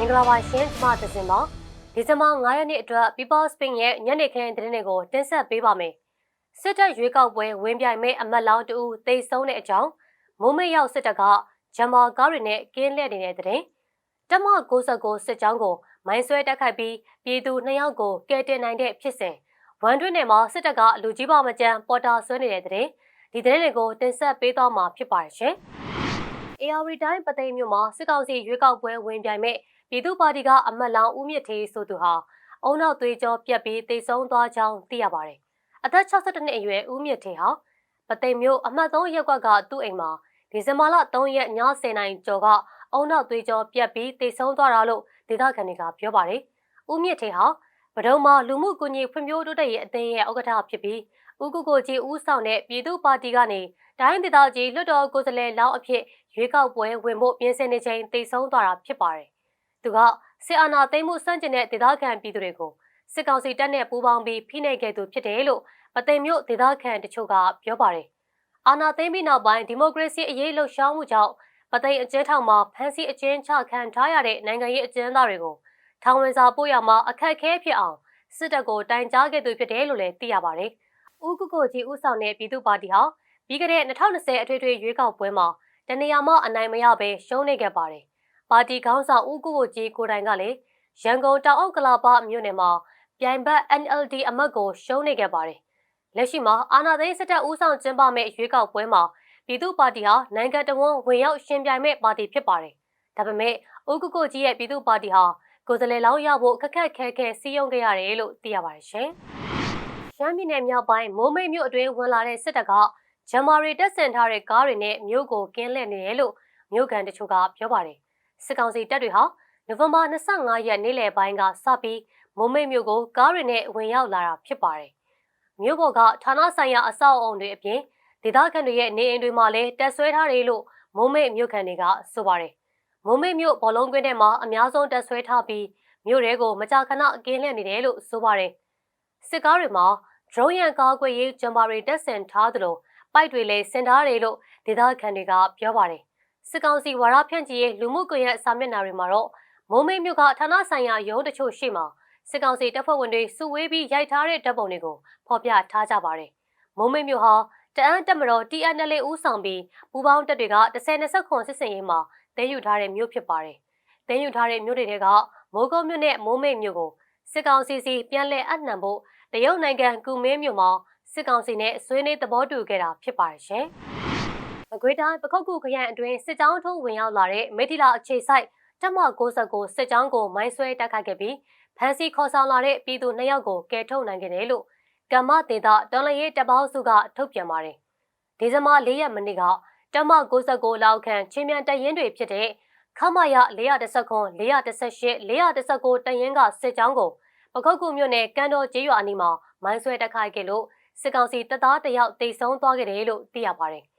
မင်္ဂလာပါရှင်ကျမသဇင်ပါဒီဇင်ဘာ9ရက်နေ့အတွက် People Spin ရဲ့ညနေခင်းသတင်းတွေကိုတင်ဆက်ပေးပါမယ်စစ်တပ်ရွေးကောက်ပွဲဝင်ပြိုင်မဲ့အမတ်လောင်းတဦးတိတ်ဆုံးတဲ့အကြောင်းမိုးမိတ်ရောက်စစ်တပ်ကဂျမာကားတွေနဲ့ကင်းလှည့်နေတဲ့သတင်းတမ69စစ်ကြောင်းကိုမိုင်းဆွဲတိုက်ခိုက်ပြီးပြည်သူ2ယောက်ကိုကယ်တင်နိုင်တဲ့ဖြစ်စဉ်ဝန်တွင်းနယ်မှာစစ်တပ်ကလူကြီးပါမကြမ်းပေါ်တာဆွဲနေတဲ့သတင်းဒီသတင်းတွေကိုတင်ဆက်ပေးသွားမှာဖြစ်ပါတယ်ရှင် AR တိုင်းပသိမ်မြို့မှာစစ်ကောင်စီရွေးကောက်ပွဲဝင်ပြိုင်မဲ့ ပြည်သူ့ပါတီကအမတ်လောင်းဦးမြင့်ထေးဆိုသူဟာအုံနောက်သွေးကြောပြက်ပြီးတိတ်ဆုံးသွားကြောင်းသိရပါတယ်။အသက်62နှစ်အရွယ်ဦးမြင့်ထေးဟာပသိမ်မြို့အမှတ်3ရပ်ကွက်ကသူ့အိမ်မှာဒီဇင်ဘာလ3ရက်ည10:00နာရီကျော်ကအုံနောက်သွေးကြောပြက်ပြီးတိတ်ဆုံးသွားတာလို့ဒေသခံတွေကပြောပါတယ်။ဦးမြင့်ထေးဟာဗဒုံမှာလူမှုကွန်ရက်ဖွံ့ဖြိုးတိုးတက်ရေးအသင်းရဲ့ဥက္ကဋ္ဌဖြစ်ပြီးဦးကိုကိုကြီးဦးဆောင်တဲ့ပြည်သူ့ပါတီကနေတိုင်းဒေသကြီးလွှတ်တော်ကိုယ်စားလှယ်လောင်းအဖြစ်ရွေးကောက်ပွဲဝင်ဖို့ပြင်ဆင်နေချိန်တိတ်ဆုံးသွားတာဖြစ်ပါတယ်။ သူကစစ်အာဏာသိမ်းမှုစန့်ကျင်တဲ့ဒေသခံပြည်သူတွေကိုစစ်ကောင်စီတပ်နဲ့ပူးပေါင်းပြီးဖိနှိပ်ခဲ့သူဖြစ်တယ်လို့ပသိမ်မြို့ဒေသခံတချို့ကပြောပါတယ်။အာဏာသိမ်းပြီးနောက်ပိုင်းဒီမိုကရေစီအရေးလှုပ်ရှားမှုကြောင့်ပသိမ်အကျဉ်းထောင်မှာဖမ်းဆီးအကျဉ်းချခံထားရတဲ့နိုင်ငံရေးအကျဉ်းသားတွေကိုထောင်ဝင်စာပို့ရမှာအခက်အခဲဖြစ်အောင်စစ်တပ်ကိုတိုင်ကြားခဲ့သူဖြစ်တယ်လို့လည်းသိရပါတယ်။ဦးကုကိုကြီးဦးဆောင်တဲ့ပြည်သူ့ပါတီဟာပြီးခဲ့တဲ့2020အထွေထွေရွေးကောက်ပွဲမှာတနေရာမှအနိုင်မရဘဲရှုံးနေခဲ့ပါတယ်။ ပါတီခေါင်းဆောင်ဦးကိုကိုကြီးကိုတိုင်ကလည်းရန်ကုန်တောင်အောက်ကလာပမြို့နယ်မှာပြိုင်ဘက် NLD အမတ်ကိုရှုံးနေခဲ့ပါတယ်။လက်ရှိမှာအာဏာသိမ်းစစ်တပ်ဦးဆောင်ကျင်းပမဲ့ရွေးကောက်ပွဲမှာပြည်သူ့ပါတီဟာနိုင်ငံတော်ဝန်ဝင်ရောက်ရှင်ပြိုင်မဲ့ပါတီဖြစ်ပါတယ်။ဒါပေမဲ့ဦးကိုကိုကြီးရဲ့ပြည်သူ့ပါတီဟာကိုယ်စားလှယ်လောင်းရဖို့ခက်ခက်ခဲခဲစီးရုံခဲ့ရတယ်လို့သိရပါတယ်ရှင်။ရှမ်းပြည်နယ်မြောက်ပိုင်းမိုးမိတ်မြို့အတွင်းဝင်လာတဲ့စစ်တပ်ကဂျမာရီတက်ဆင်ထားတဲ့ကားတွေနဲ့မြို့ကိုကင်းလှည့်နေတယ်လို့မြို့ကန်တချို့ကပြောပါတယ်။ စစ်ကောင်စီတပ်တွေဟာနိုဝင်ဘာ25ရက်နေ့လယ်ပိုင်းကစပြီးမိုးမိတ်မြို့ကိုကားတွေနဲ့ဝင်ရောက်လာတာဖြစ်ပါတယ်။မြို့ပေါ်ကဌာနဆိုင်ရာအဆောက်အအုံတွေအပြင်ဒေသခံတွေရဲ့နေအိမ်တွေမှာလည်းတက်ဆွဲထားတယ်လို့မိုးမိတ်မြို့ခံတွေကဆိုပါတယ်။မိုးမိတ်မြို့ဘောလုံးကွင်းထဲမှာအများဆုံးတက်ဆွဲထားပြီးမြို့ရဲကိုမကြာခဏအကင်းလှည့်နေတယ်လို့ဆိုပါတယ်။စစ်ကားတွေမှာ drone ရန်ကားကွယ်ရေးဂျမ်ဘာတွေတက်ဆင်ထားသလိုပိုက်တွေလည်းစင်ထားတယ်လို့ဒေသခံတွေကပြောပါတယ် စစ်ကောင်စီဝါရဖြန့်ချီရေးလူမှုကွန်ရက်စာမျက်နှာတွေမှာတော့မိုးမိတ်မြို့ကဌာနဆိုင်ရာရုံးတချို့ရှိမှစစ်ကောင်စီတပ်ဖွဲ့ဝင်တွေစုဝေးပြီးရိုက်ထားတဲ့ဓာတ်ပုံတွေကိုဖော်ပြထားကြပါတယ်မိုးမိတ်မြို့ဟာတအန်းတက်မတော် TNL ဦးဆောင်ပြီးပူပေါင်းတပ်တွေက10-20ခွန်စစ်စင်ရေးမှာတဲယူထားတဲ့မြို့ဖြစ်ပါတယ်တဲယူထားတဲ့မြို့တွေကမိုးကုတ်မြို့နဲ့မိုးမိတ်မြို့ကိုစစ်ကောင်စီစီပြန်လည်အနှံဖို့တရုတ်နိုင်ငံကူမင်းမြို့မှာစစ်ကောင်စီနဲ့ဆွေးနွေးသဘောတူခဲ့တာဖြစ်ပါတယ်ရှင်။ မကွေးတိုင်းပခုတ်ကူခရိုင်အတွင်းစစ်ကြောင်းထုံးဝင်ရောက်လာတဲ့မေတီလာအခြေဆိုင်တပ်မ69စစ်ကြောင်းကိုမိုင်းဆွဲတိုက်ခိုက်ခဲ့ပြီးဖမ်းဆီးခေါ်ဆောင်လာတဲ့ပြည်သူ2ယောက်ကိုကယ်ထုတ်နိုင်ခဲ့တယ်လို့ကမ္မဒေတာတော်လရေးတပေါင်းစုကထုတ်ပြန်ပါတယ်။ဒီဇင်ဘာ၄ရက်မနေ့ကတပ်မ69လောက်ခန့်ချင်းမြန်တရင်တွေဖြစ်တဲ့ခမရ419 418 419တရင်ကစစ်ကြောင်းကိုပခုတ်ကူမြို့နယ်ကန်တော်ကျေးရွာအနီးမှာမိုင်းဆွဲတိုက်ခိုက်ခဲ့လို့စစ်ကောင်စီတပ်သားတယောက်တိတ်ဆုံးသွားခဲ့တယ်လို့သိရပါတယ်။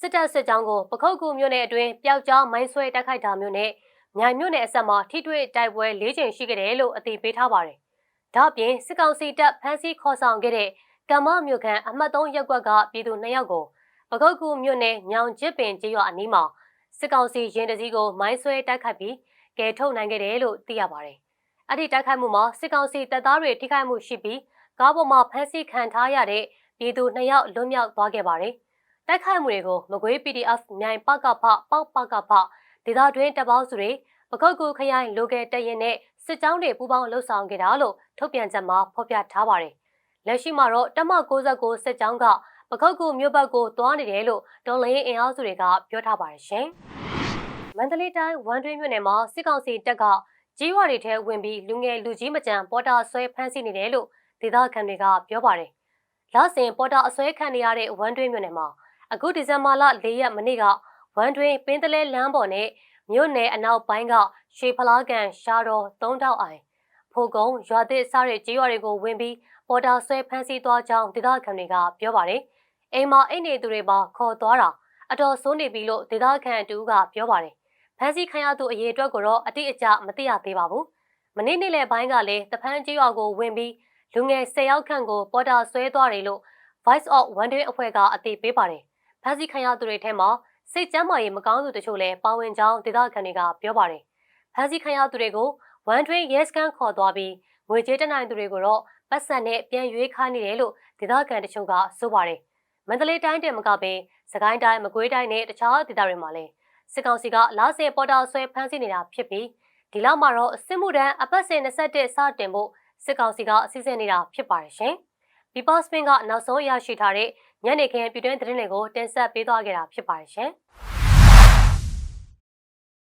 စစ်တပ်စစ်ကြောင်းကိုပခုတ်ကူမြို့နယ်အတွင်းပျောက်ကြားမိုင်းဆွဲတိုက်ခိုက်တာမျိုးနဲ့မြိုင်မြို့နယ်အဆက်မှာထိတွေ့တိုက်ပွဲ၄ချိန်ရှိခဲ့တယ်လို့အသိပေးထားပါတယ်။ဒါ့အပြင်စစ်ကောင်စီတပ်ဖမ်းဆီးခေါ်ဆောင်ခဲ့တဲ့ကမ္မမြို့ခံအမှတ်3ရပ်ကွက်ကပြည်သူ2ယောက်ကိုပခုတ်ကူမြို့နယ်ညောင်ကျစ်ပင်ကျေးရွာအနီးမှာစစ်ကောင်စီရင်တစည်းကိုမိုင်းဆွဲတိုက်ခိုက်ပြီးကယ်ထုတ်နိုင်ခဲ့တယ်လို့သိရပါတယ်။အဲ့ဒီတိုက်ခိုက်မှုမှာစစ်ကောင်စီတပ်သားတွေထိခိုက်မှုရှိပြီးကားပေါ်မှာဖမ်းဆီးခံထားရတဲ့ပြည်သူ2ယောက်လွတ်မြောက်သွားခဲ့ပါတယ်။ တိုက်ခိုက်မှုတွေကိုမကွေး PDF မြိုင်ပကဖပေါက်ပကဖဒေသတွင်းတပ်ပေါင်းစုတွေပကုတ်ကူခရိုင်လိုကယ်တရင်နဲ့စစ်ကြောင်းတွေပူးပေါင်းလှုပ်ဆောင်ခဲ့တာလို့ထုတ်ပြန်ချက်မှာဖော်ပြထားပါတယ်။လက်ရှိမှာတော့တမ69စစ်ကြောင်းကပကုတ်ကူမြို့ဘက်ကိုတွားနေတယ်လို့တော်လိုင်းအင်အားစုတွေကပြောထားပါတယ်ရှင်။မန္တလေးတိုင်းဝမ်တွင်းမြို့နယ်မှာစစ်ကောင်စီတပ်ကကြီးရွာတွေထဲဝင်ပြီးလူငယ်လူကြီးမကြံပေါ်တာဆွဲဖမ်းဆီးနေတယ်လို့ဒေသခံတွေကပြောပါတယ်။လဆင်ပေါ်တာအစွဲခံနေရတဲ့ဝမ်တွင်းမြို့နယ်မှာ အခုဒီဇင်ဘာလ၄ရက်မနေ့ကဝမ်တွင်းပင်းတလဲလမ်းပေါ်နဲ့မြို့နယ်အနောက်ပိုင်းကရွှေဖလားကန်ရှားတော်၃တောက်အိုင်ဖိုကုံရွာသစ်စားတဲ့ကြေးရွာတွေကိုဝင်ပြီးပေါ်တာဆွဲဖမ်းဆီးသွားကြောင်းဒေသခံတွေကပြောပါတယ်။အိမ်မှာအိမ်နေသူတွေပါခေါ်သွားတာအတော်ဆိုးနေပြီလို့ဒေသခံတူကပြောပါတယ်။ဖမ်းဆီးခံရသူအရေးအတွက်ကိုတော့အတိအကျမသိရသေးပါဘူး။မနေ့နေ့လယ်ပိုင်းကလည်းတဖန်းကြေးရွာကိုဝင်ပြီးလူငယ်10ယောက်ခန့်ကိုပေါ်တာဆွဲသွားတယ်လို့ Voice of One Day အဖွဲ့ကအသိပေးပါတယ်။ ဖမ်းဆီးခံရသူတွေထဲမှာစိတ်ကျန်းမာရေးမကောင်းသူတချို့လည်းပါဝင်ကြောင်းဒေသခံတွေကပြောပါတယ်။ဖဖမ်းဆီးခံရသူတွေကိုဝန်ထွေးရဲစခန်းခေါ်သွားပြီးငွေကြေးတနိုင်သူတွေကိုတော့ပတ်စံနဲ့ပြန်ရွေးခိုင်းနေတယ်လို့ဒေသခံတချို့ကဆိုပါတယ်။မန္တလေးတိုင်းတင်မကပင်စကိုင်းတိုင်းမကွေးတိုင်းနဲ့တခြားဒေသတွေမှာလည်းစစ်ကောင်စီကလာဆယ်ပေါ်တာဆွဲဖမ်းဆီးနေတာဖြစ်ပြီးဒီလောက်မှာတော့စစ်မှုထမ်းအပတ်စဉ်21စတင်ဖို့စစ်ကောင်စီကအစီအစဉ်နေတာဖြစ်ပါတယ်ရှင်။ People Spin ကနောက်ဆုံးရရှိထားတဲ့ ညနေခင်းပြည်တွင်းသတင်းတွေကိုတင်ဆက်ပေးသွားခဲ့တာဖြစ်ပါတယ်ရှင်။